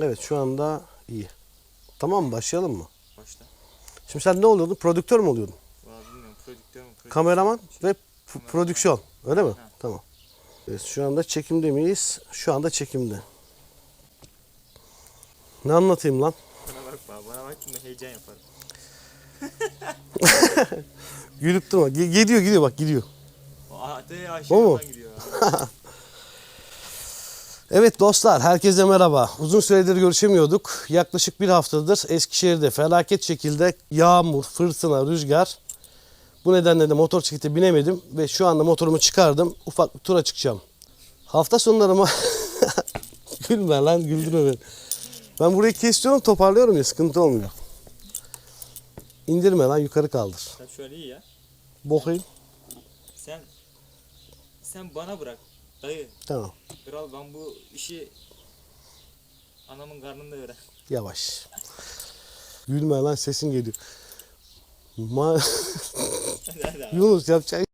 Evet şu anda iyi. Tamam mı başlayalım mı? Başta. Şimdi sen ne oluyordun? Prodüktör mü oluyordun? Bilmiyorum prodüktör mü? Prodüktör Kameraman ve prodüksiyon. Öyle mi? Ha. Tamam. Evet, şu anda çekimde miyiz? Şu anda çekimde. Ne anlatayım lan? Bana bakma. Bana baktın da heyecan yaparım. Gülüp durma. Gidiyor gidiyor bak gidiyor. O AT O mu? aşağıdan gidiyor. abi. Evet dostlar herkese merhaba. Uzun süredir görüşemiyorduk. Yaklaşık bir haftadır Eskişehir'de felaket şekilde yağmur, fırtına, rüzgar. Bu nedenle de motosiklete binemedim ve şu anda motorumu çıkardım. Ufak bir tura çıkacağım. Hafta sonları mı? Gülme lan güldürme beni. Ben burayı kesiyorum toparlıyorum ya sıkıntı olmuyor. İndirme lan yukarı kaldır. Sen şöyle iyi ya. Bokayım. Sen sen bana bırak. Dayı. Tamam. Kral ben bu işi anamın karnında öğren. Yavaş. Gülme lan sesin geliyor. Ma. Yunus yapacak.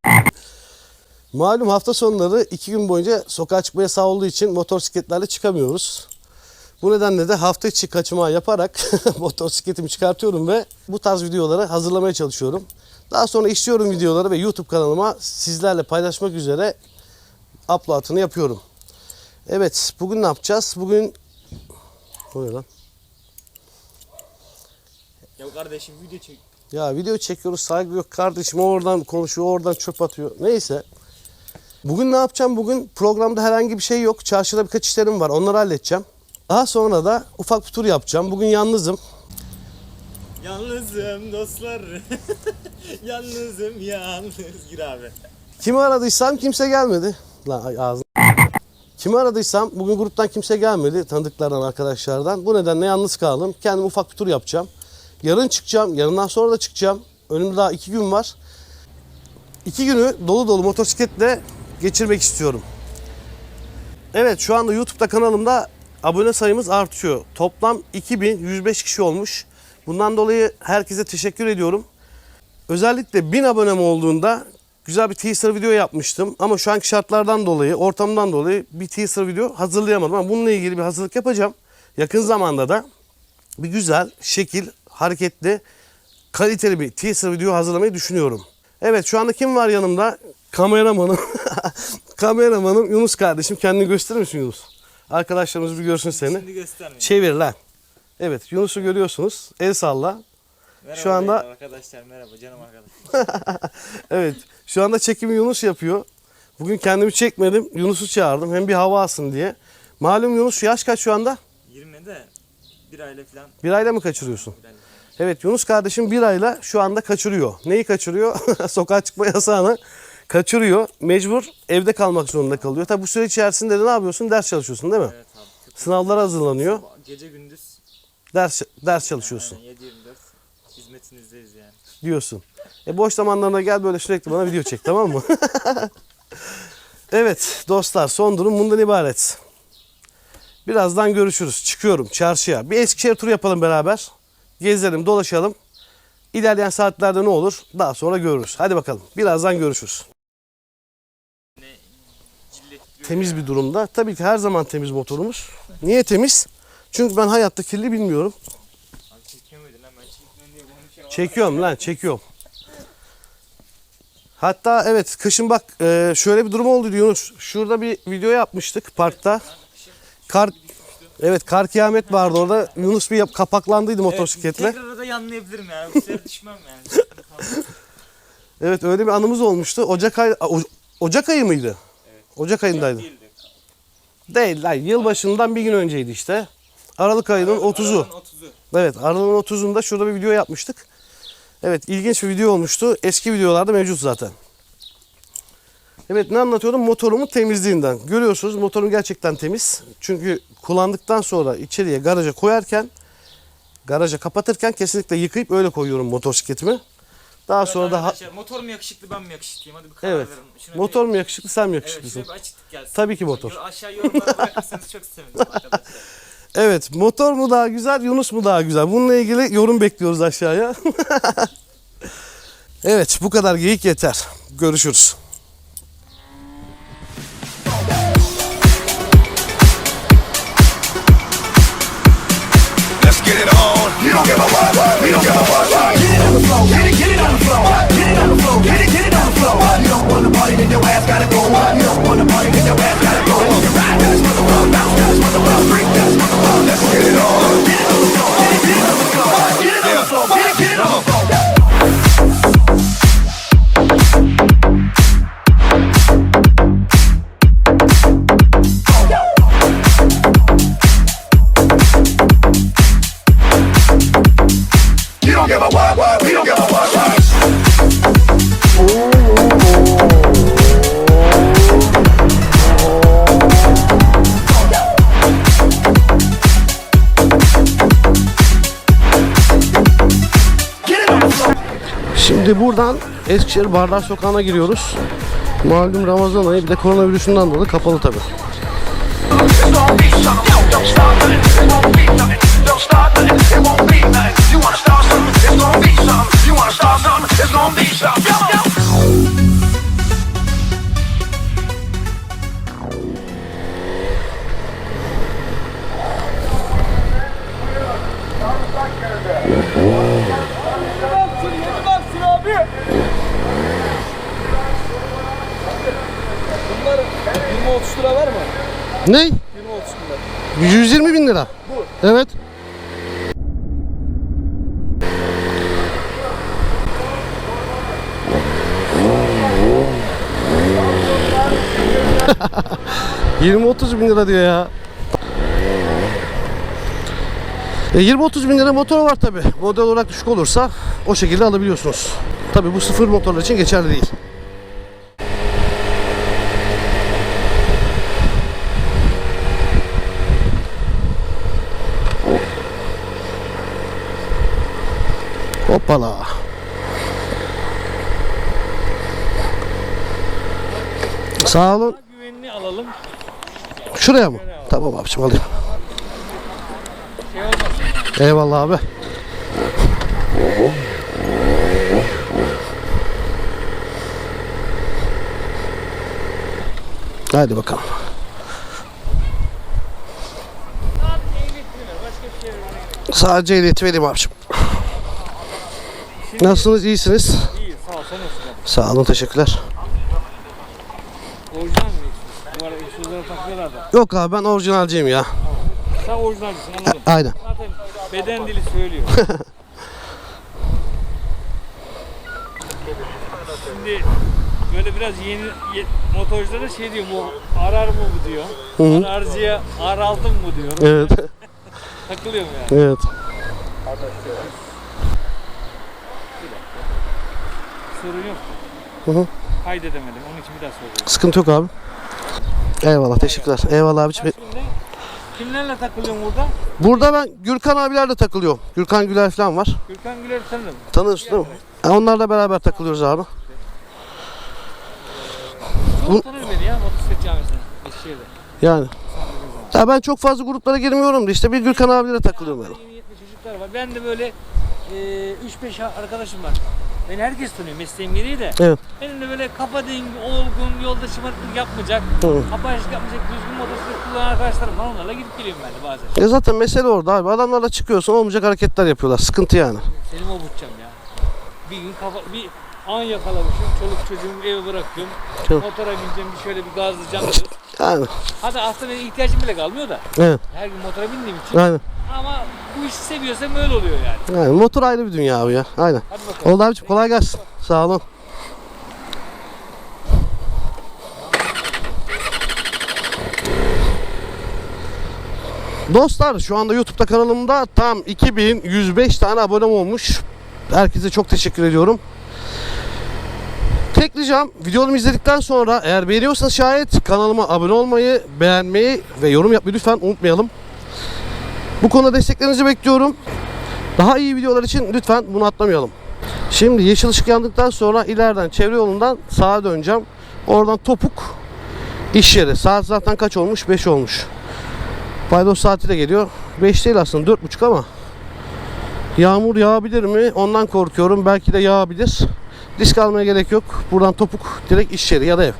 Malum hafta sonları iki gün boyunca sokağa çıkma yasağı olduğu için motosikletlerle çıkamıyoruz. Bu nedenle de hafta içi kaçıma yaparak motosikletimi çıkartıyorum ve bu tarz videoları hazırlamaya çalışıyorum. Daha sonra işliyorum videoları ve YouTube kanalıma sizlerle paylaşmak üzere upload'ını yapıyorum. Evet bugün ne yapacağız? Bugün... Ne lan? Ya kardeşim video çek. Ya video çekiyoruz saygı yok kardeşim oradan konuşuyor oradan çöp atıyor. Neyse. Bugün ne yapacağım? Bugün programda herhangi bir şey yok. Çarşıda birkaç işlerim var. Onları halledeceğim. Daha sonra da ufak bir tur yapacağım. Bugün yalnızım. Yalnızım dostlar. Yalnızım yalnız. Gir abi. Kimi aradıysam kimse gelmedi. Lan ağzına. Kimi aradıysam bugün gruptan kimse gelmedi. Tanıdıklardan, arkadaşlardan. Bu nedenle yalnız kaldım. Kendim ufak bir tur yapacağım. Yarın çıkacağım. Yarından sonra da çıkacağım. Önümde daha iki gün var. İki günü dolu dolu motosikletle geçirmek istiyorum. Evet şu anda YouTube'da kanalımda abone sayımız artıyor. Toplam 2105 kişi olmuş. Bundan dolayı herkese teşekkür ediyorum. Özellikle 1000 abonem olduğunda güzel bir teaser video yapmıştım. Ama şu anki şartlardan dolayı, ortamdan dolayı bir teaser video hazırlayamadım. Ama bununla ilgili bir hazırlık yapacağım. Yakın zamanda da bir güzel, şekil, hareketli, kaliteli bir teaser video hazırlamayı düşünüyorum. Evet şu anda kim var yanımda? Kameramanım. Kameramanım Yunus kardeşim. Kendini gösterir misin Yunus? Arkadaşlarımız bir görsün seni. Şimdi göstermeyin. Çevir lan. Evet Yunus'u görüyorsunuz. El salla. Merhaba şu anda- arkadaşlar merhaba canım arkadaşlar. Evet. Şu anda çekimi Yunus yapıyor. Bugün kendimi çekmedim. Yunus'u çağırdım. Hem bir hava alsın diye. Malum Yunus yaş kaç şu anda? 20'de bir aile falan. Bir ayla mı kaçırıyorsun? bir. Evet Yunus kardeşim bir ayla şu anda kaçırıyor. Neyi kaçırıyor? Sokağa çıkma yasağını kaçırıyor. Mecbur evde kalmak zorunda kalıyor. Tabi bu süre içerisinde de ne yapıyorsun? Ders çalışıyorsun değil mi? Evet abi. Sınavlara hazırlanıyor. Gece gündüz. Ders ders çalışıyorsun Aynen 7-24 hizmetinizdeyiz yani. diyorsun. E boş zamanlarında gel böyle sürekli bana video çek tamam mı? evet dostlar son durum bundan ibaret. Birazdan görüşürüz. Çıkıyorum çarşıya. Bir Eskişehir turu yapalım beraber. Gezelim, dolaşalım. İlerleyen saatlerde ne olur? Daha sonra görürüz. Hadi bakalım. Birazdan görüşürüz. Temiz bir durumda. Tabii ki her zaman temiz motorumuz. Niye temiz? Çünkü ben hayatta kirli bilmiyorum. Çekiyorum lan çekiyorum. Hatta evet kışın bak e, şöyle bir durum oldu Yunus. Şurada bir video yapmıştık parkta. Kar Evet kar kıyamet vardı orada. Yunus bir yap- kapaklandıydı motosikletle. Evet, tekrar da yanlayabilirim yani. Bu sefer düşmem yani. Evet öyle bir anımız olmuştu. Ocak ay O- Ocak ayı mıydı? Evet. Ocak ayındaydı. Değildi. Değil lan yılbaşından bir gün önceydi işte. Aralık ayının 30'u. Arabanın 30'u. Evet Aralık'ın 30'unda şurada bir video yapmıştık. Evet ilginç bir video olmuştu. Eski videolarda mevcut zaten. Evet ne anlatıyordum? Motorumun temizliğinden. Görüyorsunuz motorum gerçekten temiz. Çünkü kullandıktan sonra içeriye garaja koyarken, garaja kapatırken kesinlikle yıkayıp öyle koyuyorum motosikletimi. Daha Evet sonra da motor mu yakışıklı ben mi yakışıklıyım? Hadi bir karar evet. verin. Şuna Motor bir- mu yakışıklı sen mi Evet yakışıklısın? şöyle bir açıklık gelsin. Tabii ki motor. Aşağı yorumlara bırakırsanız çok sevinirim arkadaşlar. Evet motor mu daha güzel Yunus mu daha güzel? Bununla ilgili yorum bekliyoruz aşağıya. evet bu kadar geyik yeter. Görüşürüz. Şimdi buradan Eskişehir Barlar Sokağı'na giriyoruz. Malum Ramazan ayı bir de koronavirüsünden dolayı kapalı tabi. 20-30 lira var mı? Ne? 20-30 lira. 120 bin lira. Bu. Evet. Yirmi otuz bin lira diyor ya. E 20-30 bin lira motor var tabi. Model olarak düşük olursa o şekilde alabiliyorsunuz. Tabi bu sıfır motorlar için geçerli değil. Hoppala. Sağ olun. Güvenini alalım. Şuraya mı? Tamam abiciğim alayım. Eyvallah abi. Hadi bakalım. Sadece ehliyet vereyim abiciğim. Nasılsınız? İyisiniz? İyi sağ ol sen nasılsın? Sağ olun. Teşekkürler. Orijinal mi? Bu arada egzozlara takıyorlar da. Yok abi ben orijinalciyim ya. Sen orijinalcisin anladım. Aynen. Zaten beden dili söylüyor. Şimdi böyle biraz yeni ye, motorculara şey diyor bu arar mı bu diyor. hı. Ararcıya ar aldın mı diyor. Evet. Takılıyorum yani. Evet. Sorun yok. Hı hı. Kaydedemedim. Onun için bir daha soruyorum. Sıkıntı yok abi. Eyvallah teşekkürler. Eyvallah abiciğim. Şimdi kimlerle takılıyorsun burada? Burada ben Gürkan abilerle takılıyorum. Gürkan Güler falan var. Gürkan Güler'i tanırım. Tanıyorsun değil mi? Ha, Onlarla beraber takılıyoruz abi. Çok tanır beni ya motosiklet camisinde. Eskişehir'de. Yani. Ya ben çok fazla gruplara girmiyorum da işte bir Gürkan abiyle takılıyorum ben. Yeni çocuklar var. Ben de böyle e, 3-5 arkadaşım var. Beni herkes tanıyor mesleğim gereği de. Evet. Benim de böyle kafa dengi, olgun, yolda şımarıklık yapmayacak, Hı. apaçlık yapmayacak, düzgün motosiklet kullanan arkadaşlarım var. Onlarla gidip geliyorum ben de bazen. E zaten mesele orada abi. Adamlarla çıkıyorsun olmayacak hareketler yapıyorlar. Sıkıntı yani. Selim obutacağım ya. Bir gün kafa, bir an yakalamışım. Çoluk çocuğumu eve bırakıyorum. Tamam. Motora bineceğim, bir şöyle bir gazlayacağım. dedim. Yani. Hatta aslında ihtiyacım bile kalmıyor da. Evet. Her gün motora bindiğim için. Aynen. Ama bu işi seviyorsam öyle oluyor yani. Yani motor ayrı bir dünya abi ya. Aynen. Hadi bakalım. Oldu abiciğim kolay gelsin. Sağ olun. Dostlar şu anda YouTube'da kanalımda tam 2105 tane abonem olmuş. Herkese çok teşekkür ediyorum. Tek ricam videomu izledikten sonra eğer beğeniyorsanız şayet kanalıma abone olmayı, beğenmeyi ve yorum yapmayı lütfen unutmayalım. Bu konuda desteklerinizi bekliyorum. Daha iyi videolar için lütfen bunu atlamayalım. Şimdi yeşil ışık yandıktan sonra ileriden çevre yolundan sağa döneceğim. Oradan topuk iş yeri. Saat zaten kaç olmuş? 5 olmuş. Paydos saati de geliyor. 5 değil aslında 4.30 ama yağmur yağabilir mi? Ondan korkuyorum. Belki de yağabilir. Disk almaya gerek yok. Buradan topuk direkt iş yeri ya da ev.